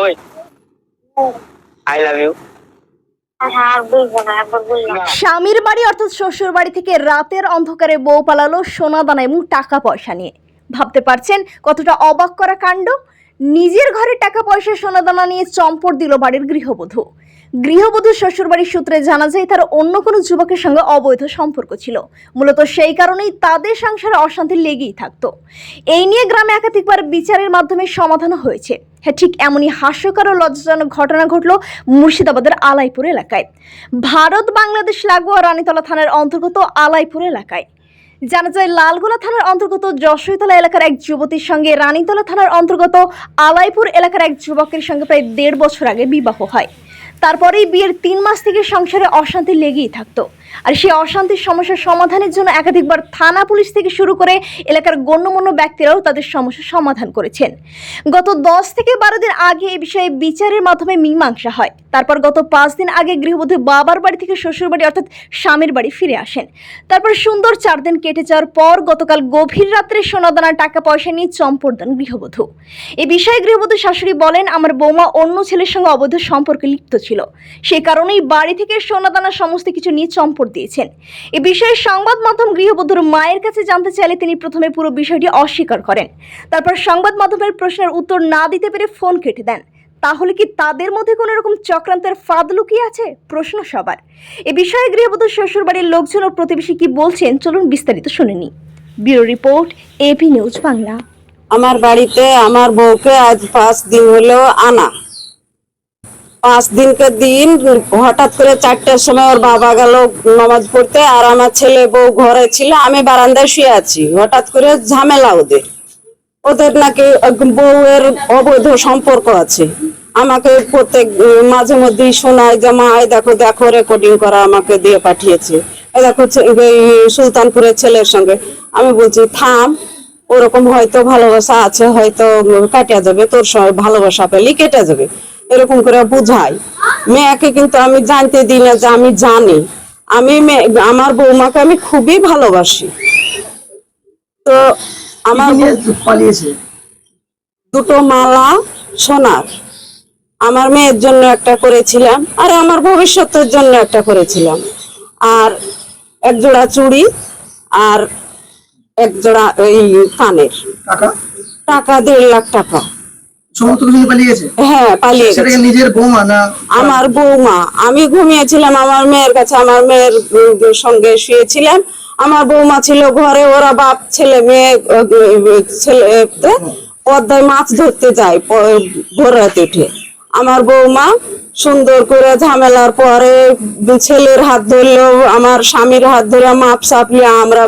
ওই I love you স্বামীর বাড়ি অর্থাৎ শ্বশুর বাড়ি থেকে রাতের অন্ধকারে বউ পালালো সোনা দানা এবং টাকা পয়সা নিয়ে। ভাবতে পারছেন কতটা অবাক করা কাণ্ড? নিজের ঘরে টাকা পয়সা সোনা দানা নিয়ে চম্পট দিল বাড়ির গৃহবধূ। গৃহবধূ শ্বশুরবাড়ির সূত্রে জানা যায়, তার অন্য কোনো যুবকের সঙ্গে অবৈধ সম্পর্ক ছিল। মূলত সেই কারণেই তাদের সংসারে অশান্তি লেগেই থাকতো। এই নিয়ে গ্রামে একাধিকবার বিচারের মাধ্যমে সমাধান হয়েছে। হ্যাঁ ঠিক এমনই হাস্যকর ও লজ্জাজনক ঘটনা ঘটল মুর্শিদাবাদের আলাইপুর এলাকায়। ভারত বাংলাদেশ লাগোয়া রানীতলা থানার অন্তর্গত আলাইপুর এলাকায়। জানা যায়, লালগোলা থানার অন্তর্গত যশোরতলা এলাকার এক যুবতীর সঙ্গে রানীতলা থানার অন্তর্গত আলাইপুর এলাকার এক যুবকের সঙ্গে প্রায় দেড় বছর আগে বিবাহ হয়। তারপরেই বিয়ের তিন মাস থেকে সংসারে অশান্তি লেগেই থাকতো। আর সেই অশান্তির সমস্যার সমাধানের জন্য একাধিকবার থানা পুলিশ থেকে শুরু করে এলাকার গণ্যমান্য ব্যক্তিরাও তাদের সমস্যার সমাধান করেছেন। গত দশ থেকে বারো দিন আগে এই বিষয়ে বিচারের মাধ্যমে মীমাংসা হয়। তারপর গত পাঁচ দিন আগে গৃহবধূ বাবার বাড়ি থেকে শ্বশুর বাড়ি অর্থাৎ স্বামীর বাড়ি ফিরে আসেন। তারপর সুন্দর চার দিন কেটে যাওয়ার পর গতকাল গভীর রাত্রে সোনাদানা টাকা পয়সা নিয়ে চম্পট দেন গৃহবধূ। এ বিষয়ে গৃহবধূ শাশুড়ি বলেন, আমার বৌমা অন্য ছেলের সঙ্গে অবৈধ সম্পর্কে লিপ্ত ছিল। সেই কারণেই বাড়ি থেকে সোনাদানা সমস্ত কিছু নিয়ে চম্পট দিয়েছেন। এ বিষয়ে সংবাদ মাধ্যম গৃহবধূর মায়ের কাছে জানতে চাইলে তিনি প্রথমে পুরো বিষয়টি অস্বীকার করেন। তারপর সংবাদ মাধ্যমের প্রশ্নের উত্তর না দিতে পেরে ফোন কেটে দেন। তাহলে কি তাদের মধ্যে কোনো রকম চক্রান্তের ফাঁদ লুকিয়ে আছে? প্রশ্ন সবার। এ বিষয়ে গৃহবধূ শ্বশুরবাড়ির লোকজন ও প্রতিবেশী কি বলছেন? চলুন বিস্তারিত শুনে নি bureau report AP news Bangla. আমার বাড়িতে আমার বউকে আজ পাঁচ দিন হলো আনা। পাঁচ দিনকে দিন হঠাৎ করে চারটার সময় ওর বাবা গেল নামাজ পড়তে আর আমার ছেলে বউ ঘরে ছিল, আমি বারান্দায় শুয়ে আছি। হঠাৎ করে ঝামেলা ওদের। ওদের নাকি বউয়ের অবৈধ সম্পর্ক আছে। আমাকে প্রত্যেক, মাঝে মধ্যেই শোনায় যে, মা দেখো দেখো রেকর্ডিং করা আমাকে দিয়ে পাঠিয়েছে। দেখো সুলতানপুরের ছেলের সঙ্গে। আমি বলছি, থাম, ওরকম হয়তো ভালোবাসা আছে, হয়তো কাটিয়া যাবে তোর ভালোবাসা পেলে কেটে যাবে এরকম করে বুঝাই। মেয়েকে কিন্তু আমি জানতে দিই না যে আমি জানি। আমি আমার বৌমাকে আমি খুবই ভালোবাসি। তো আমার দুটো মালা সোনার। আমার মেয়ের জন্য একটা করেছিলাম আর আমার ভবিষ্যতের জন্য একটা করেছিলাম। আর এক জোড়া চুড়ি আর এক জোড়া এই কানের। টাকা দেড় লাখ টাকা সমস্ত কিছু নিয়ে পালিয়েছে হ্যাঁ পালিয়ে নিজের বৌমা না আমার বৌমা। আমি ঘুমিয়েছিলাম আমার মেয়ের কাছে আমার মেয়ের সঙ্গে শুয়েছিলাম। আমার বৌমা ছিল ঘরে ওরা বাপ ছেলে মেয়ে ছেলে পদ্মায় মাছ ধরতে যায় ভোর রাতে উঠে। আমার বৌমা সুন্দর করে ঝামেলার পরে ছেলের হাত ধরলো আমার স্বামীর হাত ধরে মাপ সাপলে আমরা